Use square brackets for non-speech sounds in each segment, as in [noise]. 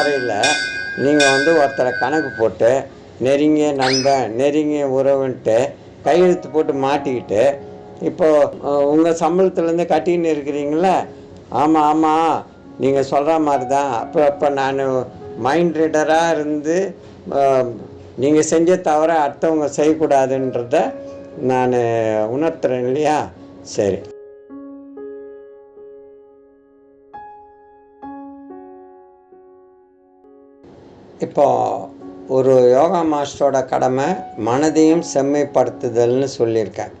முறையில் நீங்கள் வந்து ஒருத்தரை கணக்கு போட்டு நெருங்கிய நண்பன் நெருங்கிய உறவுன்ட்டு கையெழுத்து போட்டு மாட்டிக்கிட்டு இப்போது உங்கள் சம்பளத்துலேருந்து கட்டின்னு இருக்கிறீங்களே ஆமாம் ஆமாம் நீங்கள் சொல்கிற மாதிரி தான் அப்போ அப்போ நான் மைண்ட் ரீடராக இருந்து நீங்கள் செஞ்ச தவிர அடுத்தவங்க செய்யக்கூடாதுன்றத நான் உணர்த்துறேன் இல்லையா? சரி. இப்போது ஒரு யோகா மாஸ்டரோட கடமை மனதையும் செம்மைப்படுத்துதல்னு சொல்லியிருக்கேன்.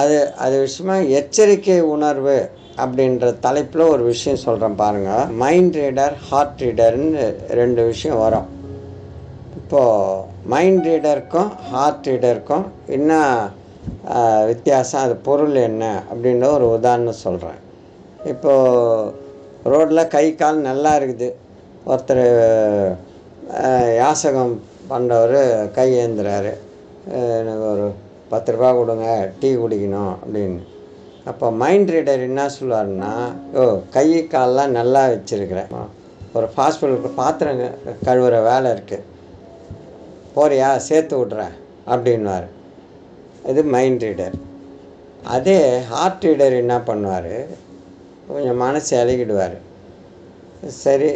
அது அது விஷயமா எச்சரிக்கை உணர்வு அப்படின்ற தலைப்பில் ஒரு விஷயம் சொல்கிறேன் பாருங்கள் மைண்ட் ரீடர் ஹார்ட் ரீடர்னு ரெண்டு விஷயம் வரும். இப்போது மைண்ட் ரீடருக்கும் ஹார்ட் ரீடருக்கும் என்ன வித்தியாசம்? அது பொருள் என்ன அப்படின்ற ஒரு உதாரணம் சொல்கிறேன் இப்போது ரோட்டில் கை கால் நல்லா இருக்குது. ஒருத்தர் யாசகம் பண்ணுறவர் கை ஏந்துறாரு. எனக்கு ஒரு பத்து ரூபா கொடுங்க டீ குடிக்கணும் அப்படின்னு. அப்போ மைண்ட் ரீடர் என்ன சொல்லுவார்னா ஓ கை கால்லாம் நல்லா வச்சுருக்கிறேன் ஒரு ஹாஸ்பிட்டலுக்கு பாத்திரம் கழுவுற வேலை இருக்குது போறியா சேர்த்து விட்றேன் அப்படின்வார் இது மைண்ட் ரீடர் அதே ஹார்ட் ரீடர் என்ன பண்ணுவார் கொஞ்சம் மனசு இலகிடுவார் சரி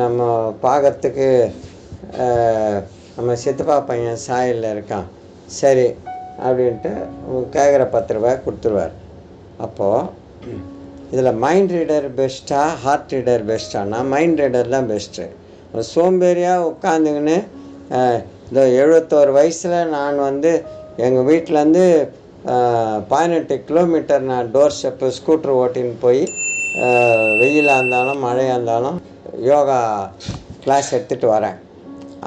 நம்ம பார்க்கறதுக்கு நம்ம சித்தப்பா பையன் சாயலில் இருக்கான். சரி அப்படின்ட்டு கேட்குற பத்து ரூபாய் கொடுத்துருவார். அப்போது இதில் மைண்ட் ரீடர் பெஸ்ட்டா ஹார்ட் ரீடர் பெஸ்ட்டானா மைண்ட் ரீடர் தான் பெஸ்ட்டு சோம்பேறியாக உட்காந்துக்கின்னு இந்த எழுபத்தோரு வயசில் நான் வந்து எங்கள் வீட்டிலேருந்து பதினெட்டு கிலோமீட்டர் நான் டோர் ஸ்டெப்பு ஸ்கூட்ரு ஓட்டின்னு போய் வெயிலாக இருந்தாலும் மழையாக இருந்தாலும் யோகா கிளாஸ் எடுத்துகிட்டு வரேன்.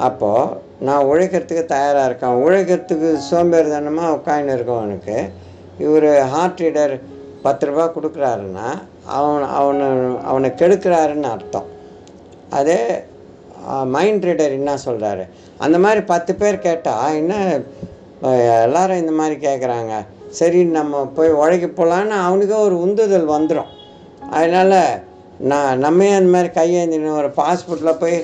அப்போது நான் உழைக்கிறதுக்கு தயாராக இருக்கேன். உழைக்கிறதுக்கு சோம்பேறிதனமாக உட்காந்து இருக்கவனுக்கு இவர் ஹார்ட் ரீடர் பத்து ரூபா கொடுக்குறாருன்னா அவன் அவனை அவனை கெடுக்கிறாருன்னு அர்த்தம். அதே மைண்ட் ரீடர் என்ன சொல்கிறாரு அந்த மாதிரி பத்து பேர் கேட்டால் என்ன எல்லாரும் இந்த மாதிரி கேட்குறாங்க சரி நம்ம போய் உழைக்க போகலான்னு அவனுக்கே ஒரு உந்துதல் வந்துடும் அதனால் நான் நம்ம அந்த மாதிரி கையேந்தின ஒரு பாஸ்போர்ட்டில் போய்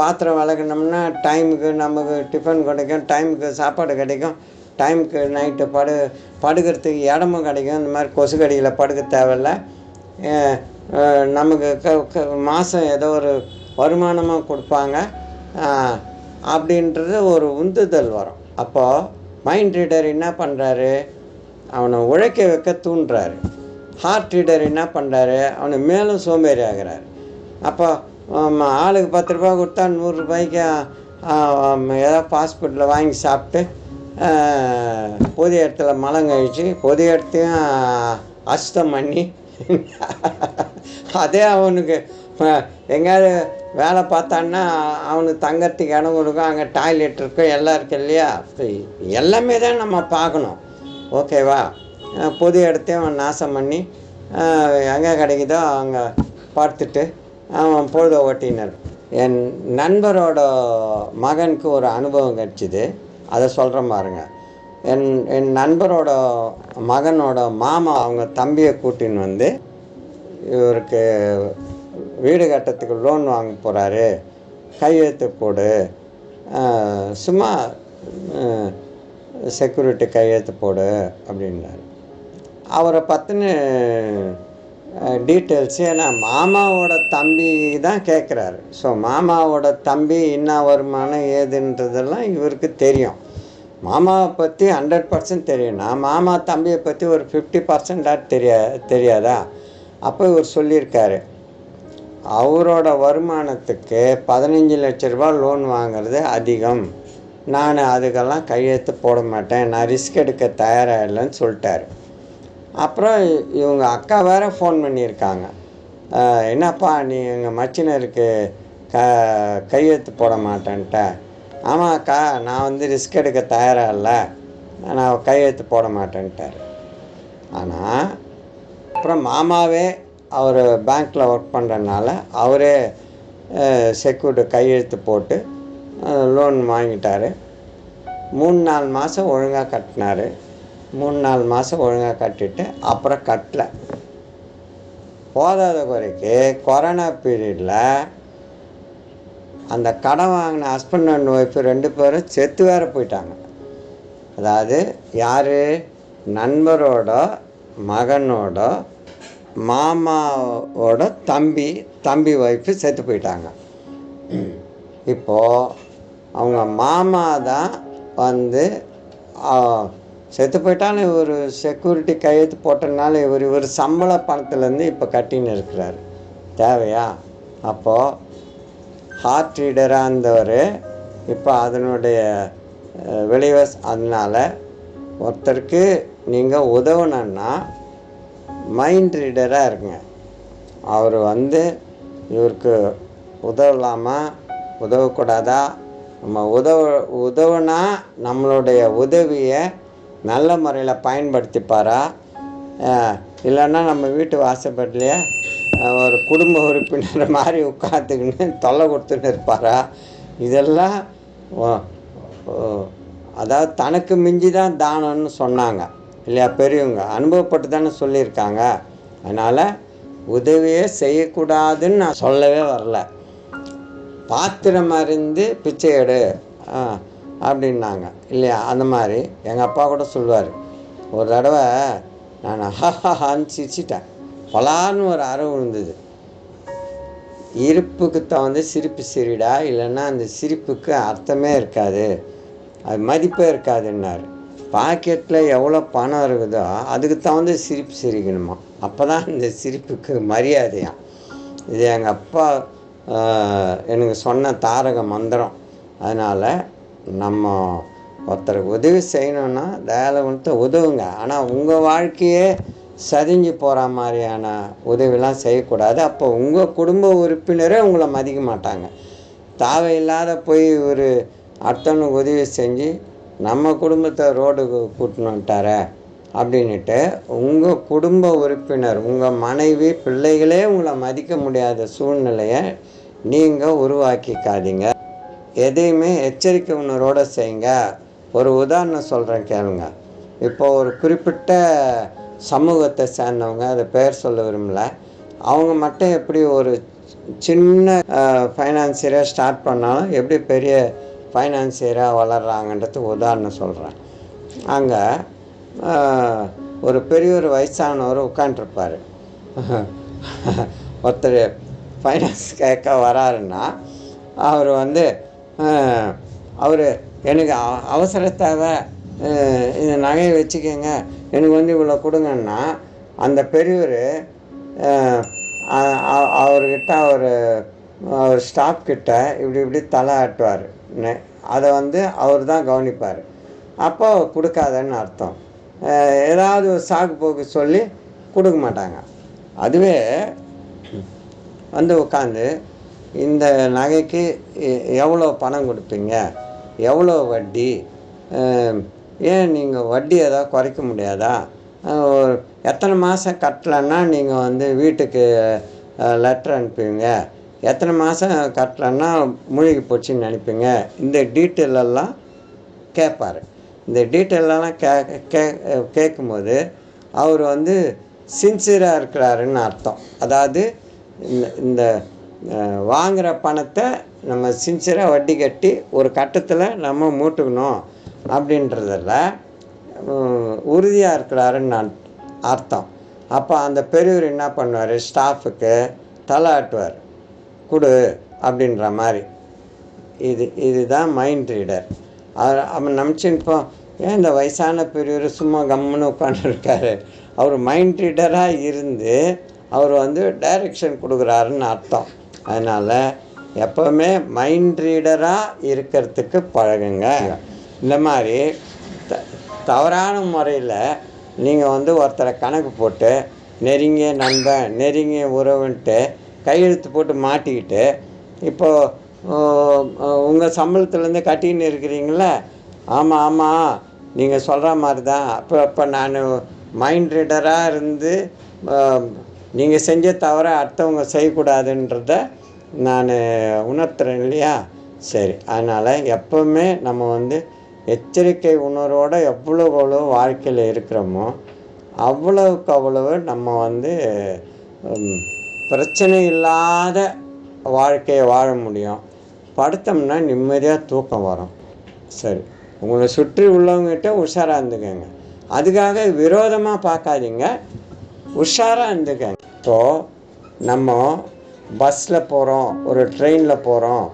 பாத்திரம் விளக்குனோம்னா டைமுக்கு நமக்கு டிஃபன் கிடைக்கும் டைமுக்கு சாப்பாடு கிடைக்கும். டைமுக்கு நைட்டு படு படுக்கிறதுக்கு இடமும் கிடைக்கும். இந்த மாதிரி கொசு கடியில் படுக்க தேவையில்ல. நமக்கு க க மாதம் ஏதோ ஒரு வருமானமாக கொடுப்பாங்க. அப்படின்றது ஒரு உந்துதல் வரும். அப்போது மைண்ட் ரீடர் என்ன பண்ணுறாரு அவனை உழைக்க வைக்க தூண்டுறாரு. ஹார்ட் ரீடர் என்ன பண்ணுறாரு அவனை மேலும் சோம்பேறி ஆகிறாரு அப்போ ஆளுக்கு பத்து ரூபா கொடுத்தா நூறுரூபாய்க்கு ஏதாவது ஹாஸ்பிட்டலில் வாங்கி சாப்பிட்டு பொது இடத்துல மலம் கழிச்சு பொது இடத்தையும் அஸ்தம் பண்ணி அதே அவனுக்கு எங்கேயாவது வேலை பார்த்தான்னா அவனுக்கு தங்கத்துக்கு இடம் கொடுக்கும் அங்கே டாய்லெட் இருக்கும் எல்லாம் இருக்கு இல்லையா? எல்லாமே தான் நம்ம பார்க்கணும். ஓகேவா? பொது இடத்தையும் அவன் நாசம் பண்ணி எங்கே கிடைக்குதோ அங்கே பார்த்துட்டு அவன் பொழுத ஓட்டினர் என் நண்பரோட மகனுக்கு ஒரு அனுபவம் கிடச்சிது. அதை சொல்கிறேன் பாருங்க. என் என் நண்பரோட மகனோட மாமா அவங்க தம்பியை கூட்டின்னு வந்து இவருக்கு வீடு கட்டத்துக்கு லோன் வாங்க போகிறாரு கையெழுத்து போடு. சும்மா செக்யூரிட்டி கையெழுத்து போடு அப்படின்னாரு. அவரை பற்றின டீட்டெயில்ஸ் ஏன்னா மாமாவோட தம்பி தான் கேட்குறாரு ஸோ மாமாவோட தம்பி என்ன வருமானம் ஏதுன்றதெல்லாம் இவருக்கு தெரியும். மாமாவை பற்றி ஹண்ட்ரட் பர்சன்ட் தெரியும். நான் மாமா தம்பியை பற்றி ஒரு ஃபிஃப்டி பர்சன்டாக தெரியா தெரியாதா? அப்போ இவர் சொல்லியிருக்காரு அவரோட வருமானத்துக்கு பதினஞ்சு லட்ச ரூபா லோன் வாங்குறது அதிகம். நான் அதுக்கெல்லாம் கையெழுத்து போட மாட்டேன். நான் ரிஸ்க் எடுக்க தயாராக இல்லைன்னு சொல்லிட்டாரு. அப்புறம் இவங்க அக்கா வேறு ஃபோன் பண்ணியிருக்காங்க. என்னப்பா நீ எங்கள் மச்சினருக்கு க கையெழுத்து போட மாட்டேன்ட்ட. ஆமாம் அக்கா நான் வந்து ரிஸ்க் எடுக்க தயாராக இல்லை நான் கையெழுத்து போட மாட்டேன்ட்டார். ஆனால் அப்புறம் மாமாவே அவர் பேங்க்கில் ஒர்க் பண்ணுறதுனால அவரே செக்யூரிட்டி கையெழுத்து போட்டு லோன் வாங்கிட்டார். மூணு நாலு மாதம் ஒழுங்காக கட்டினார். மூணு நாலு மாதம் ஒழுங்காக கட்டிட்டு அப்புறம் கட்டலை. போதாத குறைக்கு கொரோனா பீரியடில் அந்த கடன் வாங்கின ஹஸ்பண்ட் அண்ட் ஒய்ஃபு ரெண்டு பேரும் செத்து வேற போயிட்டாங்க. அதாவது யார்? நண்பரோட மகனோட மாமாவோட தம்பி தம்பி ஒய்ஃபு செத்து போயிட்டாங்க. இப்போது அவங்க மாமா தான் வந்து செத்து போயிட்டாலும் இவர் செக்யூரிட்டி கையெழுத்து போட்டதுனால இவர் இவர் சம்பள பணத்துலேருந்து இப்போ கட்டின்னு இருக்கிறார். தேவையா? அப்போது ஹார்ட் ரீடராக இருந்தவர் இப்போ அதனுடைய விளைவஸ் அதனால் ஒருத்தருக்கு நீங்கள் உதவணுன்னா மைண்ட் ரீடராக இருங்க. அவர் வந்து இவருக்கு உதவலாமா? உதவக்கூடாதா? நம்ம உதவ உதவுனா நம்மளுடைய உதவியை நல்ல முறையில் பயன்படுத்திப்பாரா? இல்லைன்னா நம்ம வீட்டு வாசப்படலையே ஒரு குடும்ப உறுப்பினர் மாதிரி உட்காந்துக்கின்னு தொல்லை கொடுத்துன்னு இருப்பாரா? இதெல்லாம் அதாவது தனக்கு மிஞ்சி தான் தானம்னு சொன்னாங்க. இல்லையா பெரியவங்க. அனுபவப்பட்டு தானே சொல்லியிருக்காங்க. அதனால் உதவியே செய்யக்கூடாதுன்னு நான் சொல்லவே வரல. பாத்திரம் அறிந்து பிச்சை எடு. அப்படின்னாங்க. இல்லையா? அந்த மாதிரி எங்கள் அப்பா கூட சொல்லுவார். ஒரு தடவை நான் ஹான்னு சிரிச்சிட்டேன். பலான்னு ஒரு அறை விழுந்தது இருப்புக்கு தகுந்த சிரிப்பு சிரிடா இல்லைன்னா அந்த சிரிப்புக்கு அர்த்தமே இருக்காது. அது மதிப்பே இருக்காதுன்னாரு. பாக்கெட்டில் எவ்வளோ பணம் இருக்குதோ அதுக்கு தகுந்த சிரிப்பு சிரிக்கணுமா? அப்போ தான் இந்த சிரிப்புக்கு மரியாதையாம் இது எங்கள் அப்பா எனக்கு சொன்ன தாரக மந்திரம். அதனால் நம்ம ஒருத்தருக்கு உதவி செய்யணுன்னா தயாளவன்ட்டு உதவுங்க. ஆனால் உங்கள் வாழ்க்கையே சரிஞ்சு போகிற மாதிரியான உதவிலாம் செய்யக்கூடாது. அப்போ உங்கள் குடும்ப உறுப்பினரே உங்களை மதிக்க மாட்டாங்க. தேவையில்லாத போய் ஒரு அடுத்தவனுக்கு உதவி செஞ்சு நம்ம குடும்பத்தை ரோடுக்கு கூட்டின்னு வந்துட்டாரே அப்படின்ட்டு உங்கள் குடும்ப உறுப்பினர் உங்கள் மனைவி பிள்ளைகளே உங்களை மதிக்க முடியாத சூழ்நிலையை நீங்கள் உருவாக்கிக்காதீங்க. எதையுமே எச்சரிக்கை உணர்வோடு செய்யுங்க. ஒரு உதாரணம் சொல்கிறேன் கேளுங்க. இப்போ ஒரு குறிப்பிட்ட சமூகத்தை சேர்ந்தவங்க அதை பெயர் சொல்ல விரும்பல. அவங்க மட்டும் எப்படி ஒரு சின்ன ஃபைனான்சியராக ஸ்டார்ட் பண்ணாலும் எப்படி பெரிய ஃபைனான்சியராக வளர்கிறாங்கன்றது உதாரணம் சொல்கிறேன் அங்கே ஒரு பெரிய ஒரு வயசானவர் உட்காண்ட்ருப்பார் [laughs] ஒருத்தர் ஃபைனான்ஸ் கேட்க வராருன்னா அவர் வந்து அவர் எனக்கு அவ- அவசர தேவை இந்த நகையை வச்சுக்கோங்க. எனக்கு வந்து இவ்வளோ கொடுங்கன்னா அந்த பெரியவர் அவர்கிட்ட அவர் அவர் ஸ்டாஃப் கிட்ட இப்படி இப்படி தலை ஆட்டுவார். அதை வந்து அவர் தான் கவனிப்பார். அப்போ கொடுக்காதன்னு அர்த்தம். ஏதாவது ஒரு சாக்கு போக்கு சொல்லி கொடுக்க மாட்டாங்க. அதுவே வந்து உட்காந்து இந்த நகைக்கு எ- எவ்வளோ பணம் கொடுப்பீங்க? எவ்வளோ வட்டி? ஏன் நீங்கள் வட்டி ஏதாவது குறைக்க முடியாதா? ஒரு எத்தனை மாதம் கட்டலைன்னா நீங்கள் வந்து வீட்டுக்கு லெட்டர் அனுப்புவீங்க. எத்தனை மாதம் கட்டலைன்னா மூழ்கி போச்சுன்னு நினைப்பீங்க. இந்த டீட்டெயிலெல்லாம் கேட்பார் இந்த டீட்டெயிலெல்லாம் கே கே கேட்கும்போது அவர் வந்து சின்சியராக இருக்கிறாருன்னு அர்த்தம். அதாவது இந்த இந்த வாங்குகிற பணத்தை நம்ம சின்சியராக வட்டி கட்டி ஒரு கட்டத்தில் நம்ம மூட்டுக்கணும் அப்படின்றதில் உறுதியாக இருக்கிறாருன்னு நான் அர்த்தம். அப்போ அந்த பெரியவர் என்ன பண்ணுவார்? ஸ்டாஃபுக்கு தலை ஆட்டுவார். கொடு அப்படின்ற மாதிரி. இது இதுதான் மைண்ட் ரீடர் அவர் அவன் நினச்சின்ப்போம் ஏன் இந்த வயசான பெரியவர் சும்மா கம்முன்னு உட்காந்துருக்காரு அவர் மைண்ட் ரீடராக இருந்து அவர் வந்து டைரக்ஷன் கொடுக்குறாருன்னு அர்த்தம். அதனால் எப்போவுமே மைண்ட் ரீடராக இருக்கிறதுக்கு பழகுங்க. இந்த மாதிரி த தவறான முறையில் நீங்கள் வந்து ஒருத்தரை கணக்கு போட்டு நெருங்கிய நண்பன் நெருங்கிய உறவுன்ட்டு கையெழுத்து போட்டு மாட்டிக்கிட்டு இப்போது உங்கள் சம்பளத்துலேருந்து கட்டின்னு இருக்கிறீங்களே ஆமாம் ஆமாம் நீங்கள் சொல்கிற மாதிரி தான் அப்போ இப்போ நான் மைண்ட் ரீடராக இருந்து நீங்கள் செஞ்ச தவிர அடுத்தவங்க செய்யக்கூடாதுன்றத நான் உணர்த்துறேன் இல்லையா? சரி அதனால் எப்போவுமே நம்ம வந்து எச்சரிக்கை உணர்வோடு எவ்வளோ எவ்வளோ வாழ்க்கையில் இருக்கிறோமோ அவ்வளவுக்கு அவ்வளவு நம்ம வந்து பிரச்சனை இல்லாத வாழ்க்கையை வாழ முடியும். படுத்தோம்னா நிம்மதியாக தூக்கம் வரும். சரி உங்களை சுற்றி உள்ளவங்ககிட்ட உஷாராக இருந்துக்கங்க. அதுக்காக விரோதமாக பார்க்காதீங்க. உஷாராக இருந்துக்கங்க. இப்போது நம்ம பஸ்ஸில் போகிறோம் ஒரு ட்ரெயினில் போகிறோம்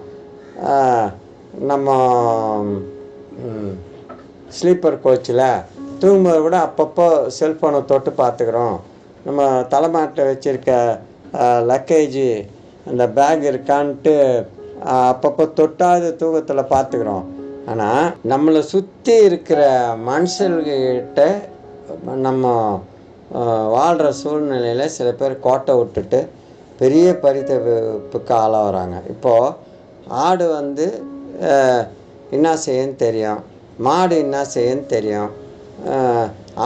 நம்ம ஸ்லீப்பர் கோச்சில் தூங்கும்போது கூட அப்பப்போ செல்ஃபோனை தொட்டு பார்த்துக்குறோம். நம்ம தலைமாட்டில் வச்சுருக்க லக்கேஜு அந்த பேக் இருக்கான்ட்டு அப்பப்போ தொட்டாது தூக்கத்தில் பார்த்துக்குறோம். ஆனால் நம்மளை சுற்றி இருக்கிற மனுஷர்கிட்ட நம்ம வாழ்கிற சூழ்நிலையில் சில பேர் கோட்டை விட்டுட்டு பெரிய பரிதவிப்புக்கு ஆளாகிறாங்க இப்போது ஆடு வந்து என்ன செய்யுன்னு தெரியும்? மாடு என்ன செய்யுன்னு தெரியும்?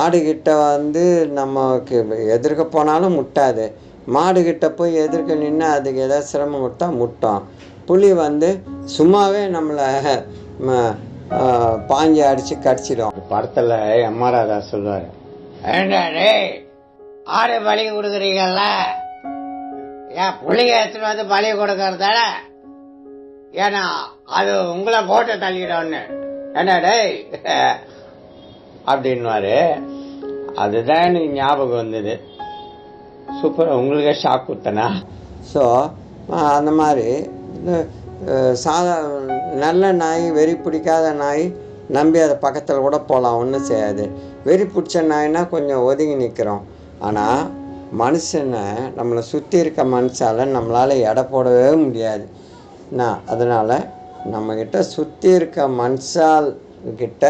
ஆடுகிட்ட வந்து நமக்கு எதிர்க்க போனாலும் முட்டாது. மாடுகிட்ட போய் எதிர்க்க நின்று அதுக்கு ஏதாவது சிரமம் கொடுத்தா முட்டும் புலி வந்து சும்மாவே நம்மளை பாஞ்சி அடித்து கடிச்சிடும். படத்தில் எம்ஆர் ராதா சொல்லுவார் ஏண்டா டேய் ஆடு பலி கொடுக்குறீங்கல்ல? ஏன் பிள்ளைங்க எடுத்துட்டு வந்து பலி கொடுக்கறதால? ஏன்னா அது உங்களை போட்டு தள்ளிடும்னு. என்னடே? டேய் அப்படின்வாரு அதுதான் எனக்கு ஞாபகம் வந்தது. சூப்பர் உங்களுக்கே ஷாக் கொடுத்தனா ஸோ அந்த மாதிரி சாதா நல்ல நாய் வெறி பிடிக்காத நாய் நம்பி அதை பக்கத்தில் கூட போகலாம் ஒன்றும் செய்யாது. வெறி பிடிச்ச நாய்னா கொஞ்சம் ஒதுங்கி நிற்கிறோம் ஆனால் மனுஷனை நம்மளை சுற்றி இருக்க மனுஷால் நம்மளால் எடை போடவே முடியாது. நான் அதனால் நம்மக்கிட்ட சுற்றி இருக்க மனுஷால் கிட்ட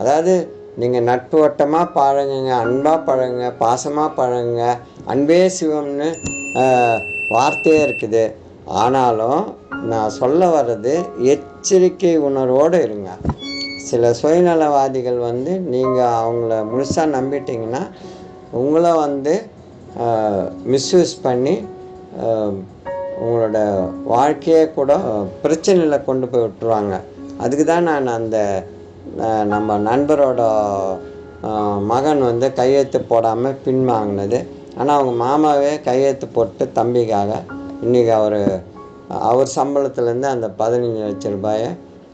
அதாவது நீங்கள் நட்பு வட்டமாக பழகுங்க அன்பாக பழகுங்க பாசமாக பழகுங்க அன்பே சிவம்னு வார்த்தையே இருக்குது. ஆனாலும் நான் சொல்ல வர்றது எச்சரிக்கை உணர்வோடு இருங்க. சில சுயநலவாதிகள் வந்து நீங்கள் அவங்கள முழுசாக நம்பிட்டீங்கன்னா உங்களை வந்து மிஸ்யூஸ் பண்ணி உங்களோட வாழ்க்கையே கூட பிரச்சனையில் கொண்டு போய் விட்டுருவாங்க. அதுக்கு தான் நான் அந்த நம்ம நண்பரோட மகன் வந்து கையெழுத்து போடாமல் பின்வாங்கினது. ஆனால் அவங்க மாமாவே கையெழுத்து போட்டு தம்பிக்காக இன்றைக்கி அவர் அவர் சம்பளத்துலேருந்து அந்த பதினஞ்சு லட்ச ரூபாயை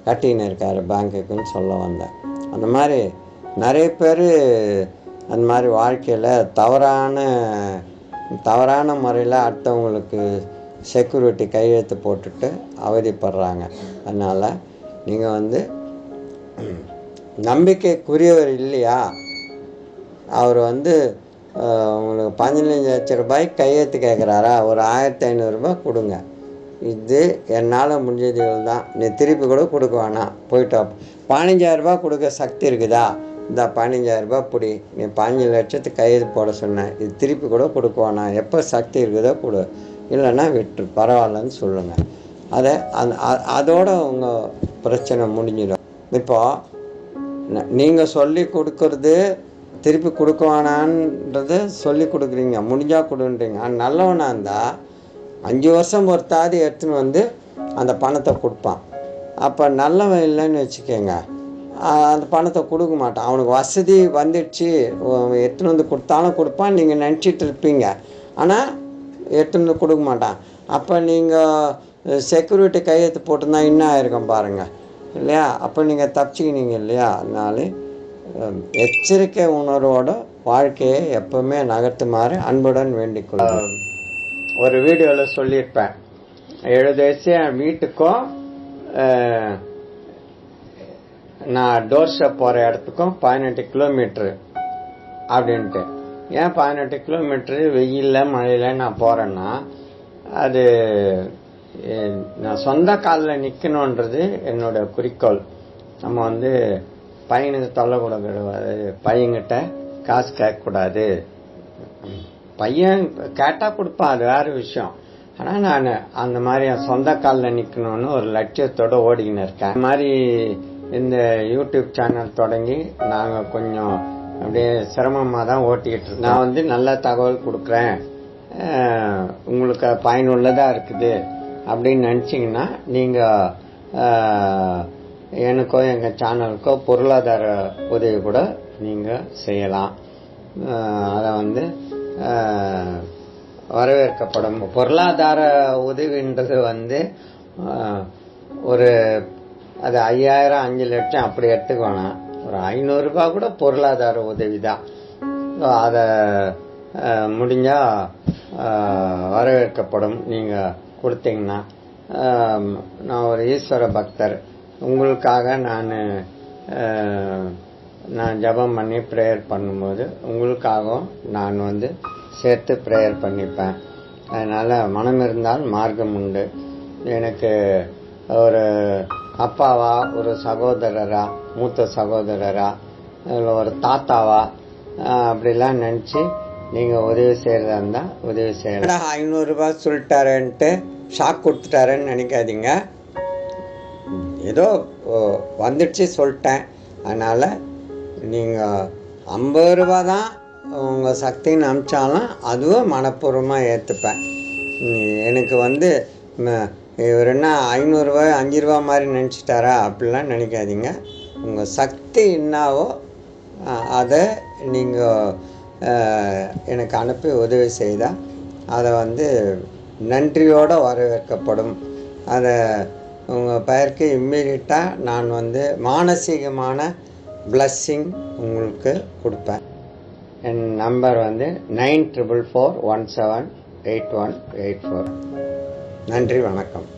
கட்டின்னு இருக்கார் பேங்குக்குன்னு சொல்ல வந்தேன். அந்த மாதிரி நிறைய பேர் அந்த மாதிரி வாழ்க்கையில் தவறான தவறான முறையில் அடுத்தவங்களுக்கு செக்யூரிட்டி கையெழுத்து போட்டுட்டு அவதிப்படுறாங்க. அதனால் நீங்கள் வந்து நம்பிக்கைக்குரியவர் இல்லையா? அவர் வந்து உங்களுக்கு பதினஞ்சு லட்ச ரூபாய் கையெழுத்து கேட்குறாரா? ஒரு ஆயிரத்தி ஐநூறுரூபா கொடுங்க. இது என்னால் முடிஞ்சது தான் நீ திருப்பி கூட கொடுக்க வேணாம். போயிட்டோம் பதினஞ்சாயிரரூபா கொடுக்க சக்தி இருக்குதா? இந்த பதினஞ்சாயிரரூபா பிடி. நீ பதினஞ்சு லட்சத்துக்கு கையெழுத்து போட சொன்னேன் இது திருப்பி கூட கொடுக்க வேணாம். எப்போ சக்தி இருக்குதோ கொடு. இல்லைன்னா விட்டு பரவாயில்லன்னு சொல்லுங்கள் அதை அந்த அதோட உங்கள் பிரச்சனை முடிஞ்சிடும். இப்போது நீங்கள் சொல்லி கொடுக்கறது திருப்பி கொடுக்குவானான்றது சொல்லி கொடுக்குறீங்க. முடிஞ்சால் கொடுன்றீங்க. ஆனால் நல்லவனாக இருந்தால் அஞ்சு வருஷம் பொறுத்தாது எடுத்துன்னு வந்து அந்த பணத்தை கொடுப்பான். அப்போ நல்லவன் இல்லைன்னு வச்சுக்கோங்க. அந்த பணத்தை கொடுக்க மாட்டான். அவனுக்கு வசதி வந்துடுச்சு. எடுத்துன்னு வந்து கொடுத்தாலும் கொடுப்பான். நீங்கள் நினச்சிட்டு இருப்பீங்க. ஆனால் எடுத்துன்னு வந்து கொடுக்க மாட்டான். அப்போ நீங்கள் செக்யூரிட்டி கையெழுத்து போட்டிருந்தா இன்னும் ஆயிருக்கும் பாருங்கள் இல்லையா? அப்போ நீங்கள் தப்பிச்சுக்கினீங்க இல்லையா? அதனால எச்சரிக்கை உணர்வோட வாழ்க்கையை எப்பவுமே நகர்த்துமாறு அன்புடன் வேண்டிக் ஒரு வீடியோவில் சொல்லியிருப்பேன். எழுபது வயசு என் வீட்டுக்கும் நான் டோர் போகிற இடத்துக்கும் பதினெட்டு கிலோமீட்ரு அப்படின்ட்டு. ஏன் பதினெட்டு கிலோமீட்ரு? வெயிலில் மழையில் நான் போகிறேன்னா அது நான் சொந்த காலில் நிற்கணுன்றது என்னோட குறிக்கோள். நம்ம வந்து பையனுக்கு தொல்லை கொடுக்கூடாது பையன்கிட்ட காசு கேட்கக்கூடாது. பையன் கேட்டால் கொடுப்பான் அது வேறு விஷயம். ஆனால் நான் அந்த மாதிரி என் சொந்த காலில் நிற்கணும்னு ஒரு லட்சியத்தோட ஓடிக்கின்னு இருக்கேன். இந்த மாதிரி இந்த யூடியூப் சேனல் தொடங்கி நாங்கள் கொஞ்சம் அப்படியே சிரமமாக தான் ஓட்டிக்கிட்டு நான் வந்து நல்ல தகவல் கொடுக்குறேன். உங்களுக்கு பயனுள்ளதாக இருக்குது அப்படின்னு நினச்சிங்கன்னா நீங்கள் எனக்கோ எங்கள் சேனலுக்கோ பொருளாதார உதவி கூட நீங்கள் செய்யலாம். அதை வந்து வரவேற்கப்படும். பொருளாதார உதவின்றது வந்து ஒரு அது ஐயாயிரம் அஞ்சு லட்சம் அப்படி எடுத்துக்கோணும் ஒரு ஐநூறுரூபா கூட பொருளாதார உதவி தான் அதை முடிஞ்சால் வரவேற்கப்படும். நீங்கள் கொடுத்தீங்கன்னா நான் ஒரு ஈஸ்வர பக்தர். உங்களுக்காக நான் நான் ஜெபம் பண்ணி ப்ரேயர் பண்ணும்போது உங்களுக்காகவும் நான் வந்து சேர்த்து ப்ரேயர் பண்ணிப்பேன். அதனால் மனம் இருந்தால் மார்க்கம் உண்டு. எனக்கு ஒரு அப்பாவா ஒரு சகோதரரா மூத்த சகோதரரா இல்லை ஒரு தாத்தாவா அப்படிலாம் நினச்சி நீங்கள் உதவி செய்கிறதா இருந்தால் உதவி செய்யலாம். ஐநூறுரூபா சொல்லிட்டாரன்ட்டு ஷாக் கொடுத்துட்டாருன்னு நினைக்காதீங்க. ஏதோ வந்துடுச்சு சொல்லிட்டேன். அதனால் நீங்கள் ஐம்பது ரூபா தான் உங்கள் சக்தின்னு அமிச்சாலும் அதுவும் மனப்பூர்வமாக ஏற்றுப்பேன் எனக்கு வந்து ம- இவர் என்ன ஐநூறுரூவா அஞ்சு ரூபா மாதிரி நினச்சிட்டாரா அப்படிலாம் நினைக்காதீங்க. உங்கள் சக்தி என்னவோ அதை நீங்கள் எனக்கு அனுப்பி உதவி செய்தால் அதை வந்து நன்றியோடு வரவேற்கப்படும். அதை உங்கள் பெயருக்கு இம்மிடியட்டாக நான் வந்து மானசீகமான பிளஸ்ஸிங் உங்களுக்கு கொடுப்பேன். என் நம்பர் வந்து nine triple four one seven eight one eight four நன்றி வணக்கம்.